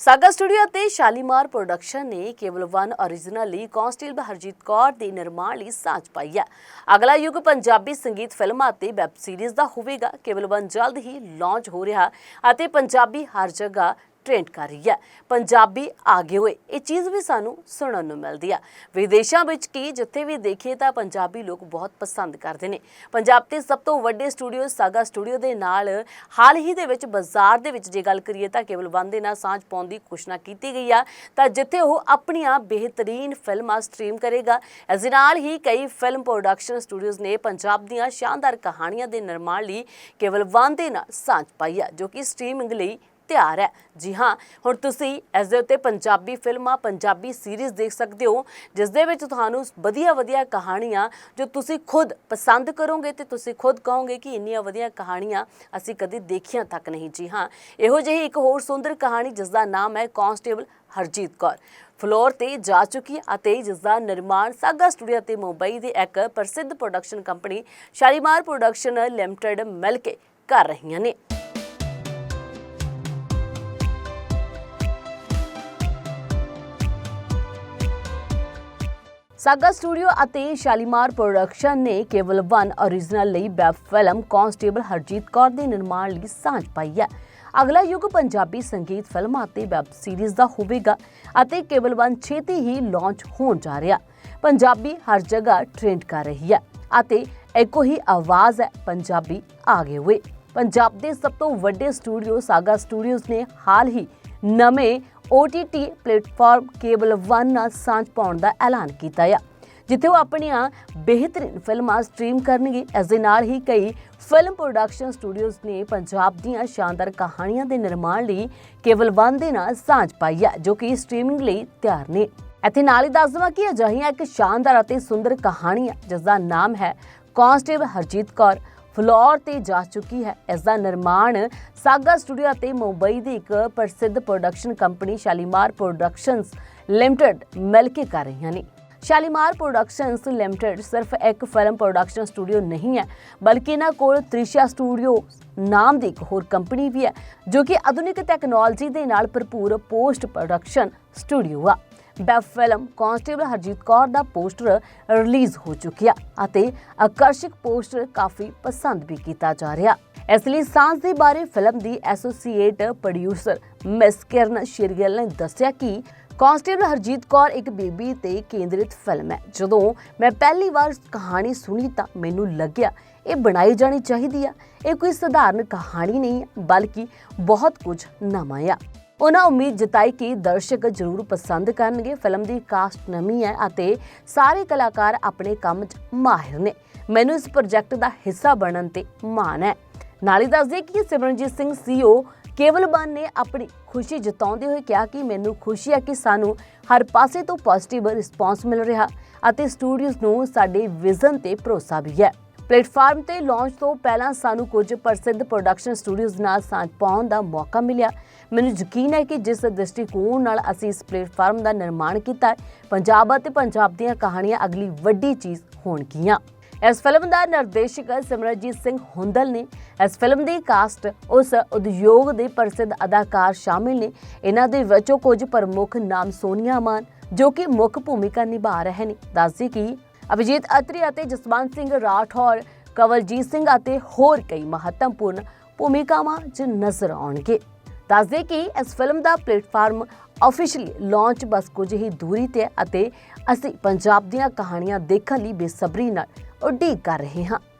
Saga studio ਅਤੇ Shalimar production ਨੇ Keval one origignal ਲਈ ਕਾਂਸਟੇਬਲ ਹਰਜੀਤ ਕੌਰ ਦੇ ਨਿਰਮਾਣ ਲਈ ਸਾਂਝ ਪਾਈ ਹੈ। ਅਗਲਾ ਯੁੱਗ ਪੰਜਾਬੀ ਸੰਗੀਤ ਫਿਲਮਾਂ ਅਤੇ ਵੈਬ ਸੀਰੀਜ਼ ਦਾ ਹੋਵੇਗਾ। ਕੇਵਲ ਵਨ ਜਲਦ ਹੀ ਲਾਂਚ ਹੋ ਰਿਹਾ ਅਤੇ ਪੰਜਾਬੀ ਹਰ ਜਗ੍ਹਾ ਟ੍ਰੈਂਡ ਕਰ ਰਹੀ ਹੈ। ਪੰਜਾਬੀ ਆਗੇ ਹੋਏ, ਇਹ ਚੀਜ਼ ਵੀ ਸਾਨੂੰ ਸੁਣਨ ਨੂੰ ਮਿਲਦੀ ਆ। ਵਿਦੇਸ਼ਾਂ ਵਿੱਚ ਕੀ, ਜਿੱਥੇ ਵੀ ਦੇਖੀਏ ਤਾਂ ਪੰਜਾਬੀ ਲੋਕ ਬਹੁਤ ਪਸੰਦ ਕਰਦੇ ਨੇ। ਪੰਜਾਬ ਦੇ ਸਭ ਤੋਂ ਵੱਡੇ ਸਟੂਡੀਓ ਸਾਗਾ ਸਟੂਡੀਓ ਦੇ ਨਾਲ, ਹਾਲ ਹੀ ਦੇ ਵਿੱਚ ਬਾਜ਼ਾਰ ਦੇ ਵਿੱਚ ਜੇ ਗੱਲ ਕਰੀਏ ਤਾਂ ਕੇਵਲ ਵਨ ਦੇ ਨਾਲ ਸਾਂਝ ਪਾਉਣ ਦੀ ਘੋਸ਼ਣਾ ਕੀਤੀ ਗਈ ਆ। ਤਾਂ ਜਿੱਥੇ ਉਹ ਆਪਣੀਆਂ ਬਿਹਤਰੀਨ ਫਿਲਮਾਂ ਸਟ੍ਰੀਮ ਕਰੇਗਾ। ਇਸ ਦੇ ਨਾਲ ਹੀ ਕਈ ਫਿਲਮ ਪ੍ਰੋਡਕਸ਼ਨ ਸਟੂਡੀਓਜ਼ ਨੇ ਪੰਜਾਬ ਦੀਆਂ ਸ਼ਾਨਦਾਰ ਕਹਾਣੀਆਂ ਦੇ ਨਿਰਮਾਣ ਲਈ ਕੇਵਲ ਵਨ ਦੇ ਨਾਲ ਸਾਂਝ ਪਾਈ ਆ, ਜੋ ਕਿ ਸਟ੍ਰੀਮਿੰਗ ਲਈ ਤਿਆਰ ਹੈ। ਜੀ ਹਾਂ, ਹੁਣ ਤੁਸੀਂ ਇਸ ਦੇ ਉੱਤੇ ਪੰਜਾਬੀ ਫਿਲਮਾਂ, ਪੰਜਾਬੀ ਸੀਰੀਜ਼ ਦੇਖ ਸਕਦੇ ਹੋ, ਜਿਸ ਦੇ ਵਿੱਚ ਤੁਹਾਨੂੰ ਵਧੀਆ ਵਧੀਆ ਕਹਾਣੀਆਂ ਜੋ ਤੁਸੀਂ ਖੁਦ ਪਸੰਦ ਕਰੋਗੇ ਤੇ ਤੁਸੀਂ ਖੁਦ ਕਹੋਗੇ ਕਿ ਇੰਨੀਆਂ ਵਧੀਆ ਕਹਾਣੀਆਂ ਅਸੀਂ ਕਦੇ ਦੇਖੀਆਂ ਤੱਕ ਨਹੀਂ। ਜੀ ਹਾਂ, ਇਹੋ ਜਿਹੀ ਇੱਕ ਹੋਰ ਸੁੰਦਰ ਕਹਾਣੀ ਜਿਸ ਦਾ ਨਾਮ ਹੈ ਕਾਂਸਟੇਬਲ ਹਰਜੀਤ ਕੌਰ। ਫਲੋਰ ਤੇ ਜਾ ਚੁੱਕੀ ਅਤੇ ਜਿਸ ਦਾ ਨਿਰਮਾਣ ਸਾਗਾ ਸਟੂਡੀਓ ਤੇ ਮੁੰਬਈ ਦੇ ਇੱਕ ਪ੍ਰਸਿੱਧ production company Shalimar production limited ਮਿਲ ਕੇ ਕਰ ਰਹੀਆਂ ਨੇ। ਸਾਗਾ ਸਟੂਡੀਓ ਅਤੇ ਸ਼ਾਲੀਮਾਰ ਪ੍ਰੋਡਕਸ਼ਨ ਨੇ ਕੇਵਲ ਵਨ origignal ਲਈ web film constable Harjit Kaur ਦੇ ਨਿਰਮਾਣ ਲਈ ਸਾਂਝ ਪਾਈ ਹੈ। ਅਗਲਾ ਯੁੱਗ ਪੰਜਾਬੀ ਸੰਗੀਤ ਫਿਲਮਾਂ ਅਤੇ ਵੈਬ ਸੀਰੀਜ਼ ਦਾ ਹੋਵੇਗਾ ਅਤੇ ਕੇਵਲ ਵਨ ਛੇਤੀ ਹੀ ਲਾਂਚ ਹੋਣ ਜਾ ਰਿਹਾ। ਪੰਜਾਬੀ ਹਰ ਜਗ੍ਹਾ ਟ੍ਰੈਂਡ ਕਰ ਰਹੀ ਹੈ ਅਤੇ ਇੱਕੋ ਹੀ ਆਵਾਜ਼ ਹੈ, ਪੰਜਾਬੀ ਆਗੇ ਹੋਏ। ਪੰਜਾਬ ਦੇ ਸਭ ਤੋਂ ਵੱਡੇ ਸਟੂਡੀਓ ਸਾਗਾ ਸਟੂਡੀਓਜ਼ ਨੇ ਹਾਲ ਹੀ ਨਵੇਂ OTT ਪਲੇਟਫਾਰਮ ਕੇਬਲ 1 ਨਾਲ ਸਾਂਝ ਪਾਉਣ ਦਾ ਐਲਾਨ ਕੀਤਾ ਹੈ ਜਿੱਥੇ ਉਹ ਆਪਣੀਆਂ ਬਿਹਤਰੀਨ ਫਿਲਮਾਂ ਸਟ੍ਰੀਮ ਕਰਨਗੇ। ਇਸ ਦੇ ਨਾਲ ਹੀ ਕਈ ਫਿਲਮ ਪ੍ਰੋਡਕਸ਼ਨ ਸਟੂਡੀਓਜ਼ ਨੇ ਪੰਜਾਬ ਦੀਆਂ ਸ਼ਾਨਦਾਰ ਕਹਾਣੀਆਂ ਦੇ ਨਿਰਮਾਣ ਲਈ ਕੇਵਲ 1 ਦੇ ਨਾਲ ਸਾਂਝ ਪਾਈ ਹੈ ਜੋ ਕਿ ਸਟ੍ਰੀਮਿੰਗ ਲਈ ਤਿਆਰ ਨੇ। ਇੱਥੇ ਨਾਲ ਹੀ ਦੱਸ ਦਵਾਂ ਕਿ ਅਜਿਹੀਆਂ ਇੱਕ ਸ਼ਾਨਦਾਰ ਅਤੇ ਸੁੰਦਰ ਕਹਾਣੀ ਹੈ ਜਿਸ ਦਾ ਨਾਮ ਹੈ ਕਾਂਸਟੇਬਲ ਹਰਜੀਤ ਕੌਰ। ਫਲੋਰ ਤੇ ਜਾ ਚੁੱਕੀ ਹੈ। ਇਸ ਦਾ ਨਿਰਮਾਣ ਸਾਗਾ ਸਟੂਡੀਓ ਅਤੇ ਮੁੰਬਈ ਦੀ ਇੱਕ ਪ੍ਰਸਿੱਧ production company Shalimar productions limited ਮਿਲ ਕੇ ਕਰ ਰਹੀਆਂ ਨੇ। ਸ਼ਾਲੀਮਾਰ ਪ੍ਰੋਡਕਸ਼ਨਸ ਲਿਮਟਿਡ ਸਿਰਫ ਇੱਕ ਫਿਲਮ ਪ੍ਰੋਡਕਸ਼ਨ ਸਟੂਡੀਓ ਨਹੀਂ ਹੈ, ਬਲਕਿ ਇਹਨਾਂ ਕੋਲ ਤ੍ਰਿਸ਼ਾ ਸਟੂਡੀਓ ਨਾਮ ਦੀ ਇੱਕ ਹੋਰ ਕੰਪਨੀ ਵੀ ਹੈ, ਜੋ ਕਿ ਆਧੁਨਿਕ ਟੈਕਨੋਲੋਜੀ ਦੇ ਨਾਲ ਭਰਪੂਰ ਪੋਸਟ ਪ੍ਰੋਡਕਸ਼ਨ ਸਟੂਡੀਓ ਆ। Web film constable Harjit Kaur ਦਾ ਪੋਸਟਰ ਰਿਲੀਜ਼ ਹੋ ਚੁੱਕਿਆ ਅਤੇ ਆਕਰਸ਼ਕ ਪੋਸਟਰ ਕਾਫੀ ਪਸੰਦ ਵੀ ਕੀਤਾ ਜਾ ਰਿਹਾ। ਇਸ ਲਈ ਸਾਂਝ ਦੇ ਬਾਰੇ ਫਿਲਮ ਦੀ associate producer miss Kiran Shergill ਨੇ ਦੱਸਿਆ ਕਿ ਕਾਂਸਟੇਬਲ ਹਰਜੀਤ ਕੌਰ ਇੱਕ ਬੇਬੀ ਤੇ ਕੇਂਦਰਿਤ ਫਿਲਮ ਹੈ। ਜਦੋਂ ਮੈਂ ਪਹਿਲੀ ਵਾਰ ਕਹਾਣੀ ਸੁਣੀ ਤਾਂ ਮੈਨੂੰ ਲੱਗਿਆ ਇਹ ਬਣਾਈ ਜਾਣੀ ਚਾਹੀਦੀ ਆ। ਇਹ ਕੋਈ ਸਧਾਰਨ ਕਹਾਣੀ ਨਹੀਂ, ਬਲਕਿ ਬਹੁਤ ਕੁਝ ਨਵਾਂ ਆ। ਉਹਨਾਂ ਉਮੀਦ ਜਤਾਈ ਕਿ ਦਰਸ਼ਕ ਜ਼ਰੂਰ ਪਸੰਦ ਕਰਨਗੇ। ਫਿਲਮ ਦੀ ਕਾਸਟ ਨਵੀਂ ਹੈ ਅਤੇ ਸਾਰੇ ਕਲਾਕਾਰ ਆਪਣੇ ਕੰਮ 'ਚ ਮਾਹਿਰ ਨੇ। ਮੈਨੂੰ ਇਸ ਪ੍ਰੋਜੈਕਟ ਦਾ ਹਿੱਸਾ ਬਣਨ ਤੇ ਮਾਣ ਹੈ। ਨਾਲ ਹੀ ਦੱਸਦੇ ਕਿ ਸਿਮਰਨਜੀਤ ਸਿੰਘ ਸੀਓ ਕੇਵਲ ਬਨ ਨੇ ਆਪਣੀ ਖੁਸ਼ੀ ਜਤਾਉਂਦੇ ਹੋਏ ਕਿਹਾ ਕਿ ਮੈਨੂੰ ਖੁਸ਼ੀ ਹੈ ਕਿ ਸਾਨੂੰ ਹਰ ਪਾਸੇ ਤੋਂ ਪੋਜ਼ਿਟਿਵ ਰਿਸਪਾਂਸ ਮਿਲ ਰਿਹਾ ਅਤੇ ਸਟੂਡੀਓਜ਼ ਨੂੰ ਸਾਡੇ ਵਿਜ਼ਨ ਤੇ ਭਰੋਸਾ ਵੀ ਹੈ। ਪਲੇਟਫਾਰਮ ਤੇ ਲਾਂਚ ਤੋਂ ਪਹਿਲਾਂ ਸਾਨੂੰ ਕੁਝ ਪ੍ਰਸਿੱਧ ਪ੍ਰੋਡਕਸ਼ਨ ਸਟੂਡੀਓਜ਼ ਨਾਲ ਸਾਂਝ ਪਾਉਣ ਦਾ ਮੌਕਾ ਮਿਲਿਆ। ਮੈਨੂੰ ਯਕੀਨ ਹੈ ਕਿ ਜਿਸ ਦ੍ਰਿਸ਼ਟੀਕੋਣ ਨਾਲ ਅਸੀਂ ਇਸ ਪਲੇਟਫਾਰਮ ਦਾ ਨਿਰਮਾਣ ਕੀਤਾ ਪੰਜਾਬ ਅਤੇ ਪੰਜਾਬ ਦੀਆਂ ਕਹਾਣੀਆਂ ਅਗਲੀ ਵੱਡੀ ਚੀਜ਼ ਹੋਣਗੀਆਂ। ਇਸ ਫਿਲਮ ਦਾ ਨਿਰਦੇਸ਼ਕ ਸਿਮਰਜੀਤ ਸਿੰਘ ਹੁੰਦਲ ਨੇ। ਇਸ ਫਿਲਮ ਦੀ ਕਾਸਟ ਉਸ ਉਦਯੋਗ ਦੇ ਪ੍ਰਸਿੱਧ ਅਦਾਕਾਰ ਸ਼ਾਮਿਲ ਨੇ। ਇਹਨਾਂ ਦੇ ਵਿੱਚੋਂ ਕੁਝ ਪ੍ਰਮੁੱਖ ਨਾਮ ਸੋਨੀਆ ਮਾਨ, ਜੋ ਕਿ ਮੁੱਖ ਭੂਮਿਕਾ ਨਿਭਾ ਰਹੇ ਨੇ। ਦੱਸਦੀ ਕਿ ਅਭਿਜੀਤ ਅਤਰੀ ਅਤੇ ਜਸਵੰਤ ਸਿੰਘ ਰਾਠੌਰ, ਕਵਲਜੀਤ ਸਿੰਘ ਅਤੇ ਹੋਰ ਕਈ ਮਹੱਤਵਪੂਰਨ ਭੂਮਿਕਾਵਾਂ 'ਚ ਨਜ਼ਰ ਆਉਣਗੇ। ਦੱਸਦੇ ਕਿ ਇਸ ਫਿਲਮ ਦਾ ਪਲੇਟਫਾਰਮ ਆਫੀਸ਼ੀਅਲੀ ਲਾਂਚ ਬਸ ਕੁਝ ਹੀ ਦੂਰੀ ਤੇ ਅਤੇ ਅਸੀਂ ਪੰਜਾਬ ਦੀਆਂ ਕਹਾਣੀਆਂ ਦੇਖਣ ਲਈ ਬੇਸਬਰੀ ਨਾਲ ਉਡੀਕ ਕਰ ਰਹੇ ਹਾਂ।